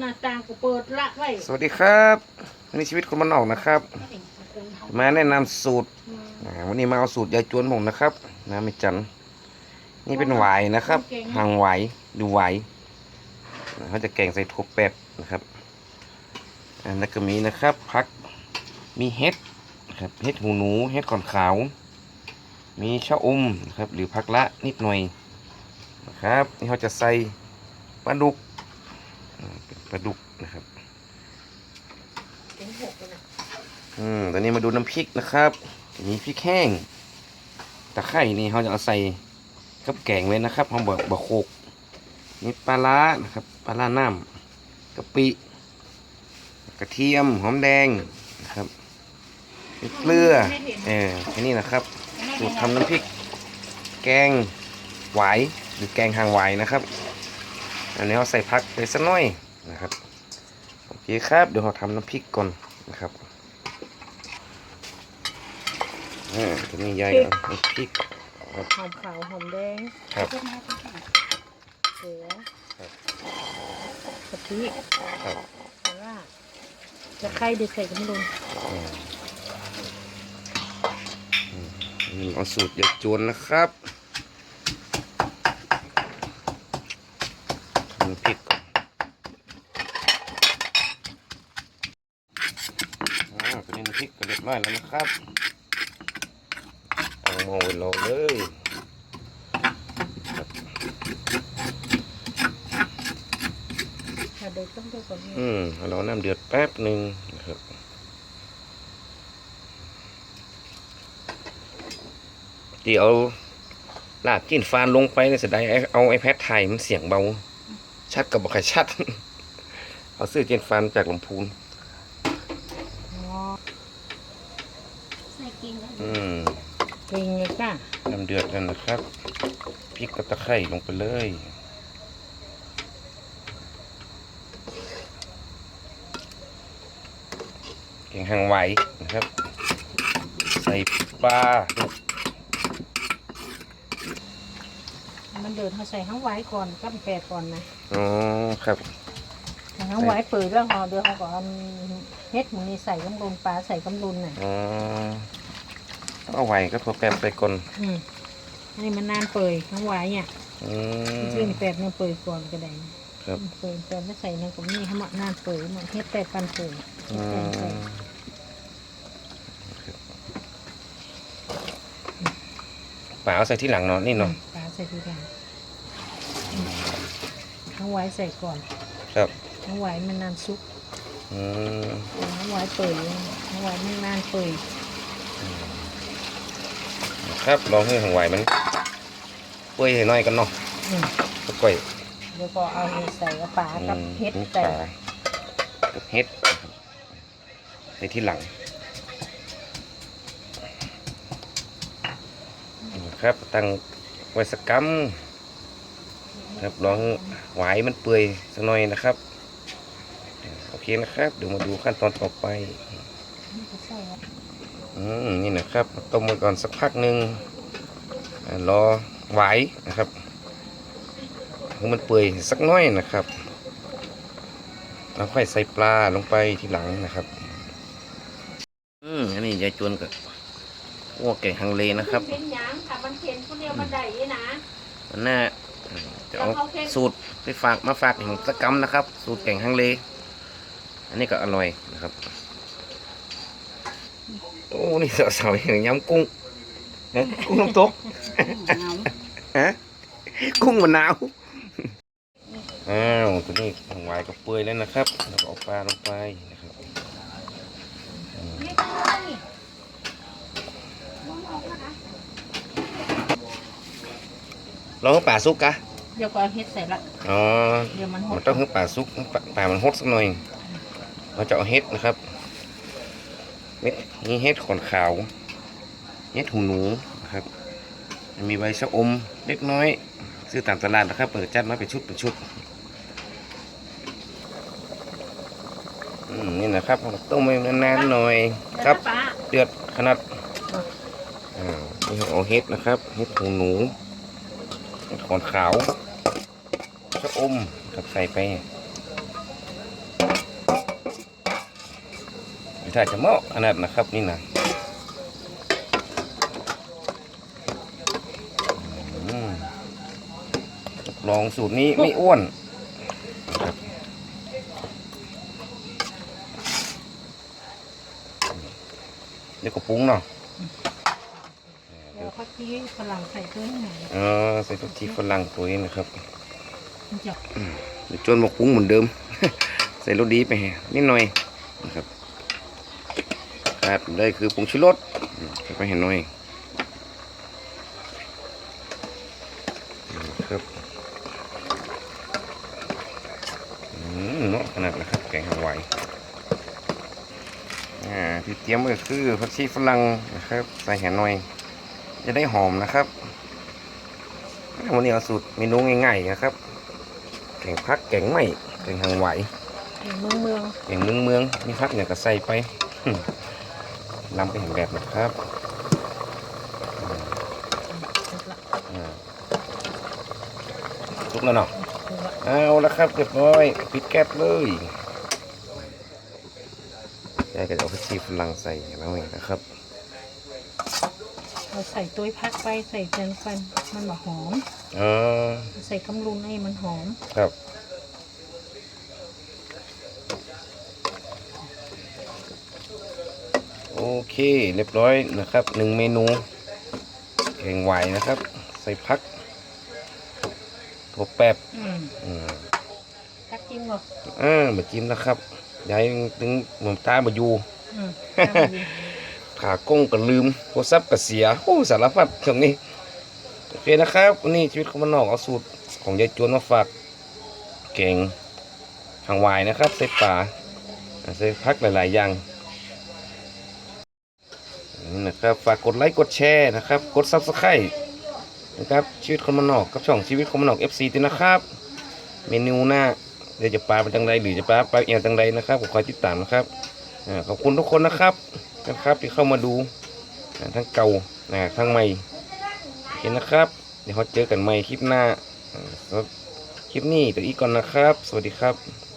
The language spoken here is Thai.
หน้าต่างก็เปิดละไว้สวัสดีครับวันนี้ชีวิตคนมันออกนะครับ มาแนะนำสูตรอ่าวันนี้มาเอาสูตรยายจวนผมนะครับน้ำไม่จันทร์นี่เป็นหวายนะครับหางหวายดูหวายเขาจะแกงใส่ถั่วแปบนะครับอันนั้นก็มีนะครับพักมีเห็ดนะครับเห็ดหูหนูเห็ดขอนขาว มีชะอมนะครับหรือพักละนิดหน่อยนะครับนี่เขาจะใส่ปลาดุกอ่าเป็นปลาดุกนะครับเป็นหกเลยนะอืมตอนนี้มาดูน้ำพริกนะครับมีพริกแห้งตะไคร่นี่เขาจะเอาใส่กับแกงไว้นะครับเขาบอกบะโคกมีปลาร้านะครับปลาร้าน้ำกะปิกระเทียมหอมแดงนะครับมีเกลือเออแค่นี้นะครับสูตรทำน้ำพริก แกงหวายหรือแกงหางหวายนะครับ อันนี้เราใส่พักไปสักหน่อยนะครับโอเคครับเดี๋ยวเราทำน้ำพริกก่อนนะครับอ่าตัวนี้ยายเอาน้ำพริกครับหอมขาวหอมแดงครับ เสือครับ กะทิครับปลาร้าจะไข่เด็ดใส่กันลงอืมอืมนี่เอาสูตรยายจวนนะครับทำน้ำพริกก่อนอ่าตัวนี้น้ำพริกก็เรียบร้อยแล้วนะครับเอาหม้อไว้รอเลยถ้าเด็กต้องได้ก่อนอืมเราน้ำเดือดแป๊บหนึ่งนะครับที่เอาลาบจิ้นฟานลงไปเนี่ยเสียดายไอ้เอาไอแพดถ่ายมันเสียงเบา ชัดกับบอกใครชัด เอาซื้อจิ้นฟานจากลำพูน อ๋อ ใส่กินแล้ว อืมเก่งเลยจ้ะน้ำเดือดแล้วนะครับพริกกับตะไคร่ลงไปเลยเก่งหางไหวนะครับ ใส่ปลาดุกมันเดินเขาใส่ห้างไว้ก่อนกับแปดก่อนนะอ๋อครับแต่ห้างไว้เปิดแล้วหอเดี๋ยวเขาก็เอาเฮ็ดหมูนี่ใส่กำลุนปลาใส่กำลุนน่ะอ๋อ เอาไหวก็ถั่วแปบไปก่อนอืมอันนี้มันนานเปิดห้างไว้เนี่ยอืมยื่นแปดเนี่ยเปิดก่อนก็ได้นะครับเปิดแปดไม่ใส่ในกับนี่เขาหมักนานเปิดมันเฮ็ดแปดปันเปิดอืแปดใส่มป่าเอาใส่ที่หลังเนาะนี่เนาะปลาใส่ทีหลังห้างไว้ใส่ก่อน ครับห้างไว้มันนานซุกอืมห้างไว้เปิดห้างไว้มันนานเปิด ครับลองให้หางไหวมันเปื่อยให้น้อยกันเนาะอืมตะก้อยเดี๋ยวก็เอาใส่ปลากับอืมเฮ็ดนี่ใส่ปลากับเห็ดนะครับใส่ที่หลังนะครับตั้งไว้สักกัมครับลองไหวายมันเปื่อยสักหน่อยนะครับโอเคนะครับเดี๋ยวมาดูขั้นตอนต่อไปใส่ อืมนี่นะครับ ต้มไว้ก่อนสักพักหนึ่งอ่ารอไหวนะครับให้มันเปื่อยสักหน้อยนะครับแล้วค่อยใส่ปลาลงไปทีหลังนะครับ อืมอันนี้ยายจวนกับพวกแกงฮังเลนะครับเป็นหยังค่ะมันเข็นคนเดียวมันได้นะมันน่าจะเอาสูตรไปฝากมาฝากของสกกรรมนะครับ สูตรแกงฮังเล อันนี้ก็อร่อยนะครับ โอ้นี่สาวๆอย่างยำกุ้งฮะกุ้งน้ำตกฮะกุ้งมะนาวอ้าวตัวนี้ของหวายก็เปื่อยแล้วนะครับแล้วก็เอาปลาลงไปนะครับอืมลองให้ปลาซุกกะเดี๋ยวก็เอาเฮ็ดใส่ละอ๋อเดี๋ยวมันหมัดนต้องให้ปลาซุกปลาปลามันหดสักหน่อยเราจะเอาเห็ดนะครับ เม็ดนี่เห็ดขอนขาวเห็ดหูหนูนะครับมีใบชะอมเล็กน้อย ซื้อตามตลาดนะครับเปิดจัดมาเป็นชุดเป็นชุดอืมนี่นะครับเราต้มไว้นานๆหน่อยครับปลาเดือดขนาดอ่านี่เราเอาเห็ดนะครับเห็ดหูหนูเห็ดขอนขาวชะอมกับใส่ไป ถ้าจะเหมาะขนาดนะครับนี่นะอืมลองสูตรนี้ไม่อ้วนครับเดี๋ยวก็ปรุงเนาะเดี๋ยวพักที่ฝรั่งใส่ตัวนี้หน่อยเออใส่ทุกทีฝรั่งตัวนี้นะครับมันจะเดี๋ยวจนบอกปรุงเหมือนเดิม ใส่รสดีไปนิดหน่อยนะครับ ครับได้คือผงชูรสอืมใส่ไปเห็นหน่อยนะครับอืมเนาะขนาดนะครับแกงฮังไวอ่าที่เตรียมไว้ก็คือผักชีฝรั่งนะครับ ใส่แห่หน่อย จะได้หอมนะครับวันนี้เอาสูตรเมนูง่ายๆนะครับ แกงพักแกงไหม่แกงหังไหวเมืองเมืองแกงเมืองเมืองมีพักอย่างก็ใส่ไป ลำไปเห็นแบบนะครับอ่าลุกแล้วเนาะเอาแล้วครับเรียบร้อยปิดแก๊สเลยยายก็จะเอาไปชีฝรั่งใส่แล้วนี่นะครับเราใส่ตัวพักไปใส่เจนฟันมันแบบหอม เออ ใส่กำลุนให้มันหอม ครับโอ เคเรียบร้อยนะครับหนึ่งเมนูแกงไหวนะครับ ใส่พักถั่วแป๊บอืมอืมพักจิ้มเหรออ่ามาจิ้มนะครับยายถึงหมุมตามาอยู่อืมขากงก็ลืมโทรศัพท์ก็เสียโอ้สารพัดช่วงนี้โอเคนะครับวันนี้ชีวิตของมันนอกเอาสูตรของยายจวนมาฝากแกงหางวายนะครับใส่ปลาใส่พักหลาย ๆ อย่าง นะครับฝากกดไลค์กดแชร์นะครับกดซับสไครต์นะครับชีวิตคนมันนอกกับช่องชีวิตคนมันนอก FC ด้วยนะครับ เมนูหน้าเดี๋ยวจะปลาเป็นจังไรหรือจะปลาปลาเอียงจังไรนะครับผมคอยติดตามนะครับขอบคุณทุกคนนะครับนะครับที่เข้ามาดูทั้งเก่าทั้งใหม่โอเคนะครับ เดี๋ยวเราเจอกันใหม่คลิปหน้าคลิปนี้แตัวอีกก่อนนะครับ สวัสดีครับ